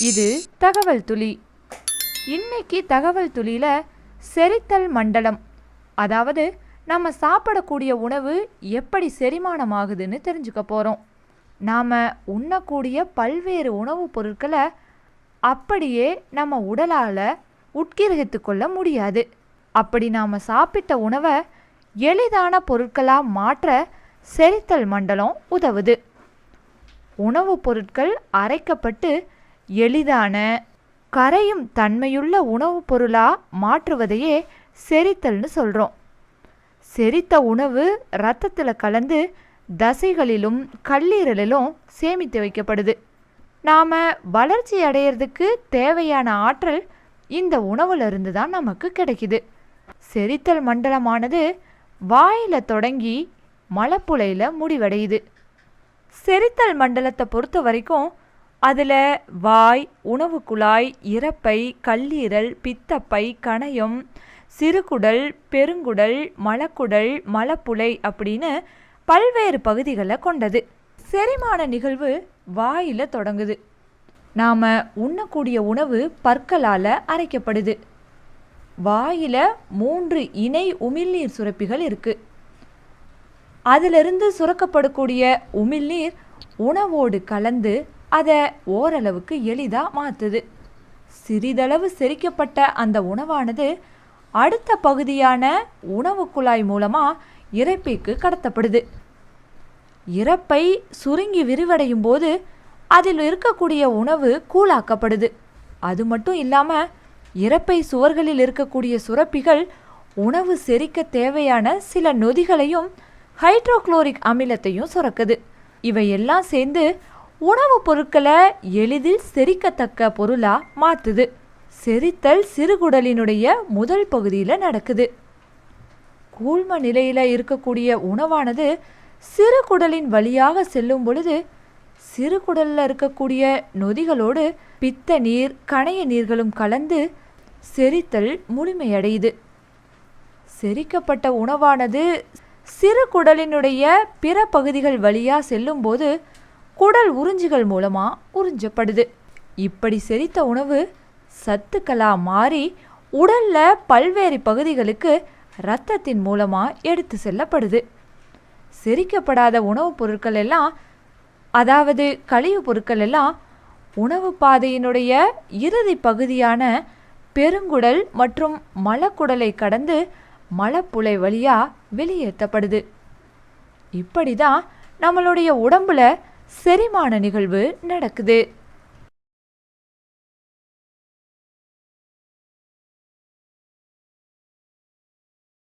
இது தகவல் துளி. இன்னைக்கு தகவல் துளியில செரித்தல் மண்டலம். அதாவது நம்ம சாப்பிடக்கூடிய உணவு எப்படி செரிமானம் ஆகுதுன்னு தெரிஞ்சுக்க போகிறோம் நாம் உண்ணக்கூடிய பல்வேறு உணவுப் பொருட்களை அப்படியே நம்ம உடலால் உட்கிரகித்து கொள்ள முடியாது. அப்படி நாம் சாப்பிட்ட உணவை எளிதான பொருட்களாக மாற்ற செரித்தல் மண்டலம் உதவுது. உணவுப் பொருட்கள் அரைக்கப்பட்டு எளிதான கரையும் தன்மையுள்ள உணவுப் பொருளாக மாற்றுவதையே செரித்தல்னு சொல்கிறோம் செரித்த உணவு இரத்தத்தில் கலந்து தசைகளிலும் கல்லீரலிலும் சேமித்து வைக்கப்படுது. நாம் வளர்ச்சி அடையிறதுக்கு தேவையான ஆற்றல் இந்த உணவுலேருந்து தான் நமக்கு கிடைக்குது. செரித்தல் மண்டலமானது வாயில் தொடங்கி மலப்புழையில் முடிவடையுது. செரித்தல் மண்டலத்தை பொறுத்த வரைக்கும் அதில் வாய் உணவு குழாய் இறப்பை கல்லீரல் பித்தப்பை கணையம் சிறுகுடல் பெருங்குடல் மலக்குடல் மலப்புழை அப்படின்னு பல்வேறு பகுதிகளை கொண்டது. செரிமான நிகழ்வு வாயில் தொடங்குது. நாம் உண்ணக்கூடிய உணவு பற்களால் அரைக்கப்படுது. வாயில் மூன்று இணை உமிழ்நீர் சுரப்பிகள் இருக்குது அதிலிருந்து சுரக்கப்படக்கூடிய உமிழ்நீர் உணவோடு கலந்து அதை ஓரளவுக்கு எளிதாக மாற்றுது சிறிதளவு செரிக்கப்பட்ட அந்த உணவானது அடுத்த பகுதியான உணவு குழாய் மூலமாக இறைப்பைக்கு கடத்தப்படுது. இறப்பை சுருங்கி விரிவடையும் போது அதில் இருக்கக்கூடிய உணவு கூழாக்கப்படுது. அது மட்டும் இல்லாமல் இறப்பை சுவர்களில் இருக்கக்கூடிய சுரப்பிகள் உணவு செரிக்க தேவையான சில நொதிகளையும் ஹைட்ரோக்ளோரிக் அமிலத்தையும் சுரக்குது. இவையெல்லாம் சேர்ந்து உணவுப் பொருட்களை எளிதில் செரிக்கத்தக்க பொருளாக மாற்றுது செரித்தல் சிறுகுடலினுடைய முதல் பகுதியில் நடக்குது. கூழ்ம நிலையில் இருக்கக்கூடிய உணவானது சிறுகுடலின் வழியாக செல்லும் பொழுது சிறுகுடலில் இருக்கக்கூடிய நொதிகளோடு பித்த நீர் கணைய நீர்களும் கலந்து செரித்தல் முழுமையடையுது. செரிக்கப்பட்ட உணவானது சிறுகுடலினுடைய பிற பகுதிகள் வழியாக செல்லும்போது குடல் உறிஞ்சிகள் மூலமாக உறிஞ்சப்படுது. இப்படி செரித்த உணவு சத்துக்களாக மாறி உடல்ல பல்வேறு பகுதிகளுக்கு இரத்தத்தின் மூலமாக எடுத்து செல்லப்படுது. செரிக்கப்படாத உணவுப் பொருட்கள் எல்லாம் அதாவது கழிவுப் பொருட்கள் எல்லாம் உணவு பாதையினுடைய இறுதி பகுதியான பெருங்குடல் மற்றும் மலக்குடலை கடந்து மலப்புழை வழியாக வெளியேற்றப்படுது. இப்படி தான் நம்மளுடைய உடம்புல செரிமான நிகழ்வு நடக்குது.